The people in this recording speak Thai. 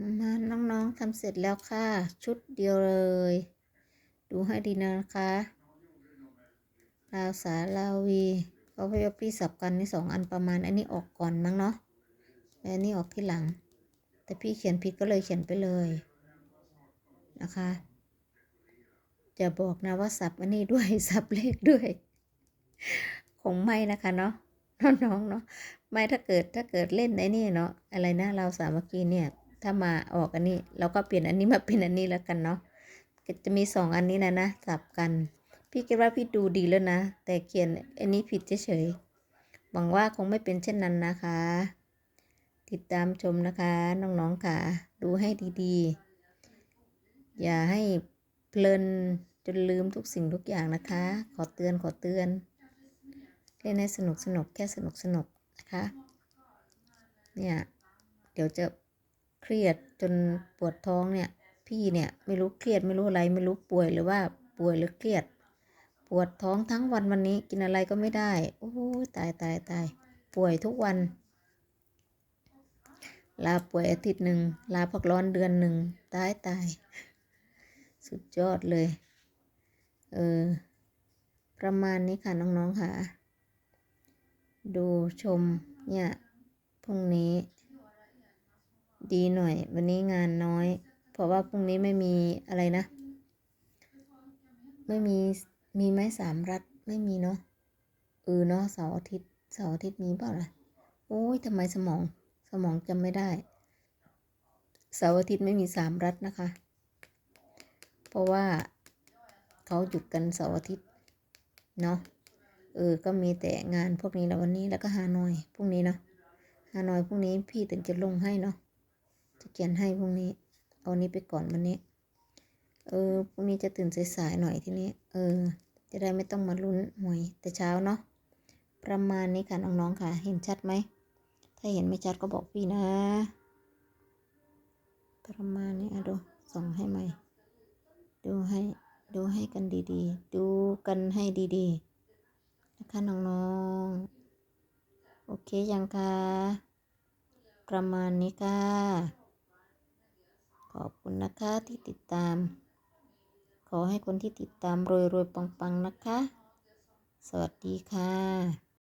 มาน้องๆทำเสร็จแล้วค่ะ ชุดเดียวเลย ดูให้ดีนะคะลาวสาลาวีเขาพยพี่สับกันนี่สองอันประมาณ อันนี้ออกก่อนมั้งเนาะและอันนี้ออกที่หลัง แต่พี่เขียนผิดก็เลยเขียนไปเลยนะคะ จะบอกนะว่าสับอันนี้ด้วยสับเลขด้วย คงไม่นะคะเนาะน้องๆเนาะไม่ถ้าเกิดถ้าเกิดเล่นไอ้นี่เนาะอะไรนะเราสามัคคีเนี่ย ถ้ามาออกอันนี้เราก็เปลี่ยนอันนี้มาเป็นอันนี้แล้วกันเนาะจะมีสองอันนี้นะนะสับกัน พี่คิดว่าพี่ดูดีแล้วนะ แต่เขียนอันนี้ผิดเฉยๆหวังว่าคงไม่เป็นเช่นนั้นนะคะ ติดตามชมนะคะน้องๆค่ะ ดูให้ดีๆ อย่าให้เพลินจนลืมทุกสิ่งทุกอย่างนะคะ ขอเตือนขอเตือนเล่นให้สนุกสนุกแค่สนุกสนุกนะคะ เนี่ย เดี๋ยวจะ เครียดจนปวดท้องเนี่ย พี่เนี่ยไม่รู้เครียดไม่รู้อะไรไม่รู้ป่วยหรือว่าป่วยหรือเครียด ปวดท้องทั้งวันวันนี้กินอะไรก็ไม่ได้โอ้ตายตายตายป่วยทุกวัน ลาป่วยอาทิตย์หนึ่งลาพักร้อนเดือนหนึ่งตายตาย สุดยอดเลย เออ ประมาณนี้ค่ะน้องๆค่ะ ดูชมเนี่ยพรุ่งนี้ ดีหน่อย วันนี้งานน้อย เพราะว่าพรุ่งนี้ไม่มีอะไรนะ ไม่มีมีไหมสามรัฐไม่มีเนาะเออเนาะเสาร์อาทิตย์เสาร์อาทิตย์มีเปล่าล่ะโอ้ยทำไมสมองสมองจำไม่ได้เสาร์อาทิตย์ไม่มีสามรัฐนะคะ เพราะว่าเขาหยุดกันเสาร์อาทิตย์เนาะเออ ก็มีแต่งานพวกนี้แล้ววันนี้แล้วก็ฮานอยพรุ่งนี้เนาะฮานอยพรุ่งนี้พี่ถึงจะลงให้เนาะ จะเขียนให้พรุ่งนี้ เอานี้ไปก่อนวันนี้ เออพรุ่งนี้จะตื่นสายๆหน่อยทีนี้ เออ จะได้ไม่ต้องมาลุ้นหวยแต่เช้าเนาะประมาณนี้ค่ะน้องๆค่ะ เห็นชัดไหมถ้าเห็นไม่ชัดก็บอกพี่นะ ประมาณนี้อะดูส่องให้ไหม่ดูให้ดูให้กันดีๆ ดูกันให้ดีๆ นะคะน้องๆ โอเคยังคะประมาณนี้ค่ะ นะคะที่ติดตาม ขอให้คนที่ติดตามรวยรวยปังๆนะคะ สวัสดีค่ะ